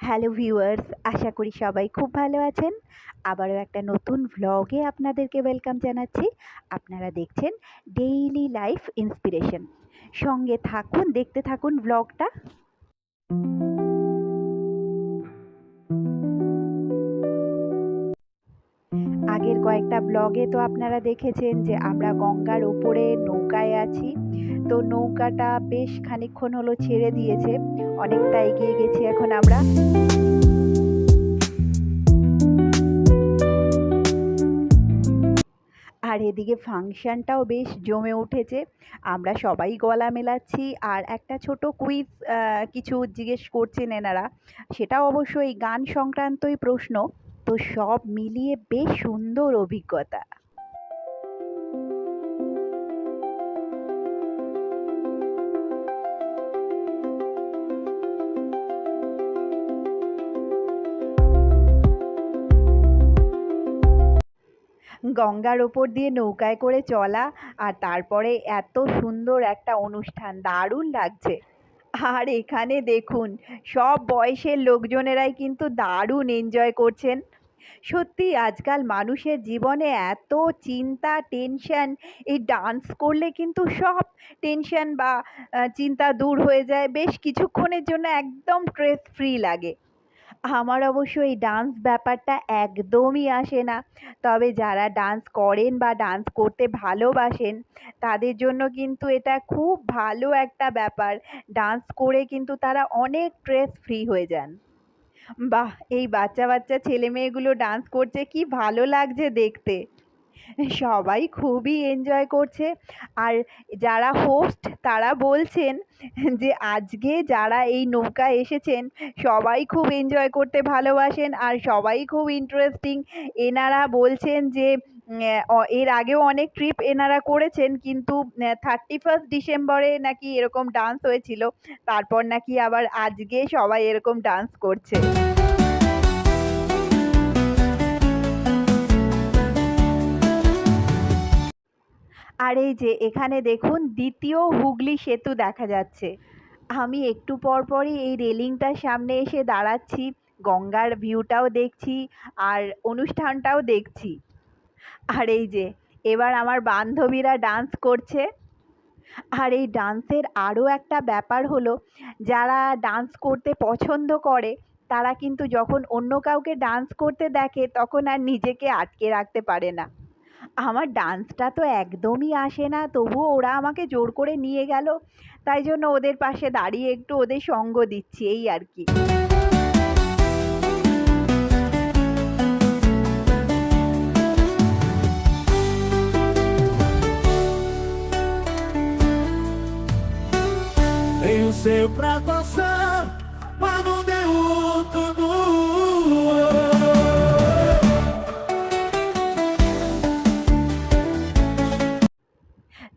Hello viewers আশা করি সবাই খুব ভালো আছেন। আবারও একটা নতুন ভ্লগে আপনাদেরকে ওয়েলকাম জানাচ্ছি। আপনারা দেখছেন ডেইলি লাইফ ইন্সপিরেশন সঙ্গে থাকুন, দেখতে থাকুন ভ্লগটা আগের কয়েকটা ব্লগে তো আপনারা দেখেছেন যে আমরা গঙ্গার ওপরে নৌকায় আছি। তো নৌকাটা বেশ খানিকক্ষণ হলো ছেড়ে দিয়েছে। অনেকটা এগিয়ে গেছি এখন আমরা। আর এদিকে ফাংশনটাও বেশ জমে উঠেছে। আমরা সবাই গলা মেলাচ্ছি। আর একটা ছোট কুইজ কিছু জিজ্ঞেস করছেন এনারা। সেটা অবশ্যই গান সংক্রান্তই প্রশ্ন। তো সব মিলিয়ে বেশ সুন্দর অভিজ্ঞতা। গঙ্গার ওপর দিয়ে নৌকায় করে চলা আর তারপরে এত সুন্দর একটা অনুষ্ঠান, দারুণ লাগছে। আর এখানে দেখুন, সব বয়সের লোকজনেরাই কিন্তু দারুণ এনজয় করছেন। সত্যি, আজকাল মানুষের জীবনে এত চিন্তা টেনশন এই ডান্স করলে কিন্তু সব টেনশন বা চিন্তা দূর হয়ে যায়। বেশ কিছুক্ষণের জন্য একদম স্ট্রেস ফ্রি লাগে। আমার অবশ্য এই ডান্স ব্যাপারটা একদমই আসে না। তবে যারা ডান্স করেন বা ডান্স করতে ভালোবাসেন, তাদের জন্য কিন্তু এটা খুব ভালো একটা ব্যাপার। ডান্স করে কিন্তু তারা অনেক স্ট্রেস ফ্রি হয়ে যান। বাহ! এই বাচ্চা বাচ্চা ছেলে মেয়েগুলো ডান্স করছে, কি ভালো লাগছে দেখতে। সবাই খুবই এনজয় করছে। আর যারা হোস্ট তারা বলছেন যে আজকে যারা এই নৌকা এসেছেন, সবাই খুব এনজয় করতে ভালোবাসেন। আর সবাই খুব ইন্টারেস্টিং এনারা বলছেন যে এর আগেও অনেক ট্রিপ এনারা করেছেন, কিন্তু থার্টি ফার্স্ট ডিসেম্বরে নাকি এরকম ডান্স হয়েছিল। তারপর নাকি আবার আজকে সবাই এরকম ডান্স করছে। আর এই যে এখানে দেখুন দ্বিতীয় হুগলি সেতু দেখা যাচ্ছে। আমি একটু পর পরই এই রেলিংটার সামনে এসে দাঁড়াচ্ছি, গঙ্গার ভিউটাও দেখছি আর অনুষ্ঠানটাও দেখছি। আর এই যে এবার আমার বান্ধবীরা ডান্স করছে। আর এই ডান্সের আরও একটা ব্যাপার হলো, যারা ডান্স করতে পছন্দ করে, তারা কিন্তু যখন অন্য কাউকে ডান্স করতে দেখে, তখন আর নিজেকে আটকে রাখতে পারে না। আমার ডান্সটা তো একদমই আসে না তবুও ওরা আমাকে জোর করে নিয়ে গেল। তাই জন্য ওদের পাশে দাঁড়িয়ে একটু ওদের সঙ্গ দিচ্ছি এই আর কি। Seu pra dançar, mas não deu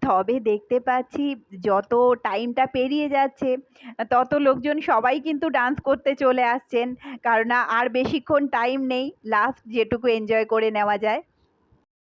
তবে দেখতে পাচ্ছি যত টাইমটা পেরিয়ে যাচ্ছে, তত লোকজন সবাই কিন্তু ডান্স করতে চলে আসছেন। কারণ আর বেশিক্ষণ টাইম নেই লাস্ট যেটুকু এনজয় করে নেওয়া যায়।